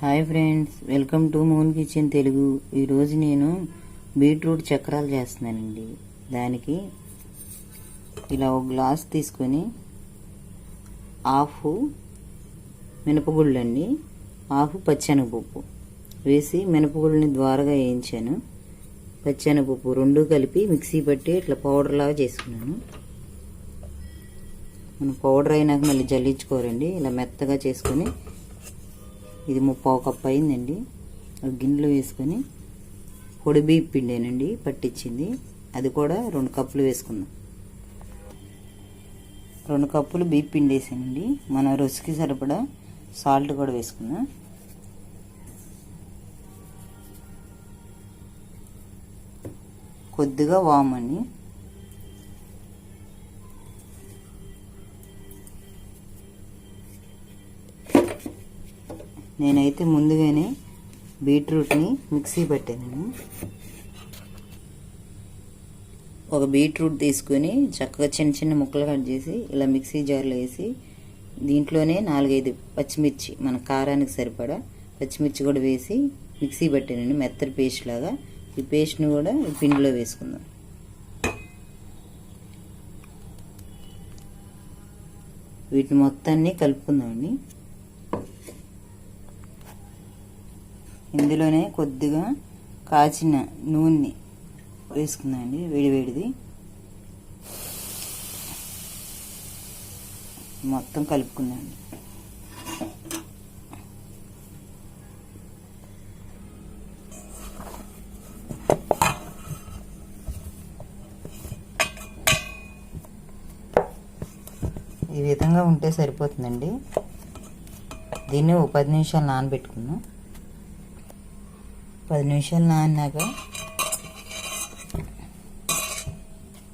Hi friends welcome to moon kitchen Telugu. ఈరోజు నేను beetroot చక్రాలు చేస్తున్నానండి. దానికి ఇలా ఒక గ్లాస్ తీసుకొని హాఫ్ మినపగుళ్ళు అండి హాఫ్ పచ్చెనగపప్పు. వేసి మినపగుళ్ళని ద్వారగా వేయించాను. పచ్చెనగపప్పు రెండు కలిపి మిక్సీ పట్టి ఇట్లా పౌడర్ లాగా చేసుకున్నాను. మనం పౌడర్ అయినాక మళ్ళీ జల్లించుకోరండి ఇలా మెత్తగా చేసుకొని ఇది ముప్పావు కప్పు అయిందండి. గిన్నెలు గిన్నెలో వేసుకొని పొడి బియ్య పిండేనండి పట్టించింది అది కూడా రెండు కప్పులు వేసుకుందాం రెండు కప్పులు బియ్య పిండి వేసానండి. మన రుచికి సరిపడా సాల్ట్ కూడా వేసుకుందాం కొద్దిగా వామ్ అండి. నేనైతే ముందుగానే బీట్రూట్ని మిక్సీ పెట్టాను. ఒక బీట్రూట్ తీసుకొని చక్కగా చిన్న చిన్న ముక్కలు కట్ చేసి ఇలా మిక్సీ జార్లో వేసి దీంట్లోనే నాలుగైదు పచ్చిమిర్చి మన కారానికి సరిపడా పచ్చిమిర్చి కూడా వేసి మిక్సీ పెట్టానండి మెత్తడి పేస్ట్ లాగా. ఈ పేస్ట్ని కూడా ఈ పిండిలో వేసుకుందాం. వీటిని మొత్తాన్ని కలుపుకుందామండి. ఇందులోనే కొద్దిగా కాచిన నూనె వేసుకుందండి వేడివేడిది మొత్తం కలుపుకుందామండి ఈ విధంగా ఉంటే సరిపోతుందండి. దీన్ని ఒక పది నిమిషాలు నానబెట్టుకున్నాం పది నిమిషాలు నానాక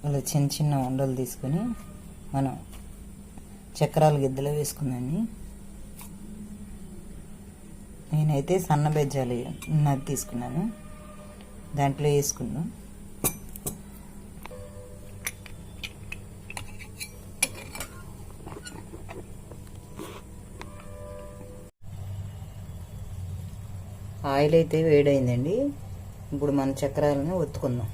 ఇలా చిన్న చిన్న ఉండలు తీసుకొని మనం చక్రాలు గిద్దలో వేసుకుందండి. నేనైతే సన్న బెజ్జాలు ఉన్నది తీసుకున్నాను. దాంట్లో వేసుకుందాం ఆయిల్ అయితే వేడైందండి. ఇప్పుడు మన చక్రాలని ఒత్తుకుందాం.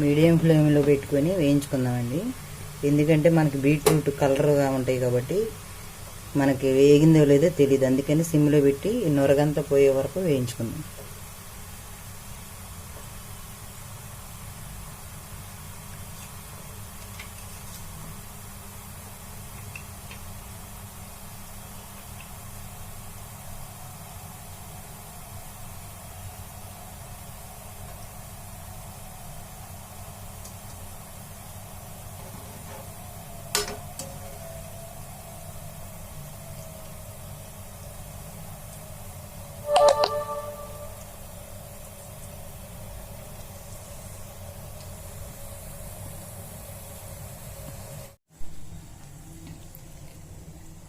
మీడియం ఫ్లేమ్లో పెట్టుకొని వేయించుకుందామండి. ఎందుకంటే మనకి బీట్రూట్ కలర్గా ఉంటాయి కాబట్టి మనకి వేగిందో లేదో తెలియదు అందుకని సిమ్లో పెట్టి నొరగంతా పోయే వరకు వేయించుకుందాం.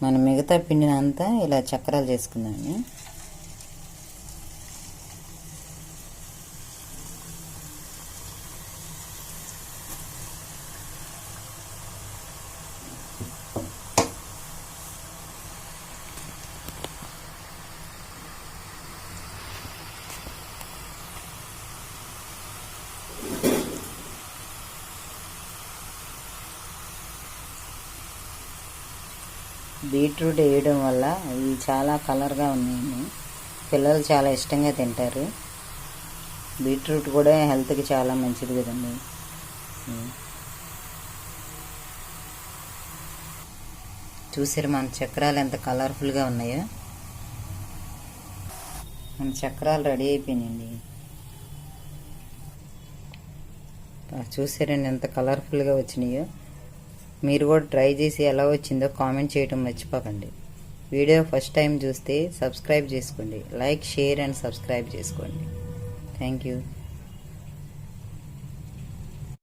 మనం మిగతా పిండిని అంతా ఇలా చక్రాలు చేసుకుందాము బీట్రూట్ వేయడం వల్ల ఇవి చాలా కలర్గా ఉన్నాయి. పిల్లలు చాలా ఇష్టంగా తింటారు. బీట్రూట్ కూడా హెల్త్కి చాలా మంచిది కదండి. చూసారు మన చక్రాలు ఎంత కలర్ఫుల్గా ఉన్నాయో? మన చక్రాలు రెడీ అయిపోయినాయండి. చూసారండి ఎంత కలర్ఫుల్గా వచ్చినాయో? మీరు కూడా ట్రై చేసి ఎలా వచ్చిందో కామెంట్ చేయడం మర్చిపోకండి. వీడియో ఫస్ట్ టైం చూస్తే సబ్స్క్రైబ్ చేసుకోండి. లైక్ షేర్ అండ్ సబ్స్క్రైబ్ చేసుకోండి. Thank you.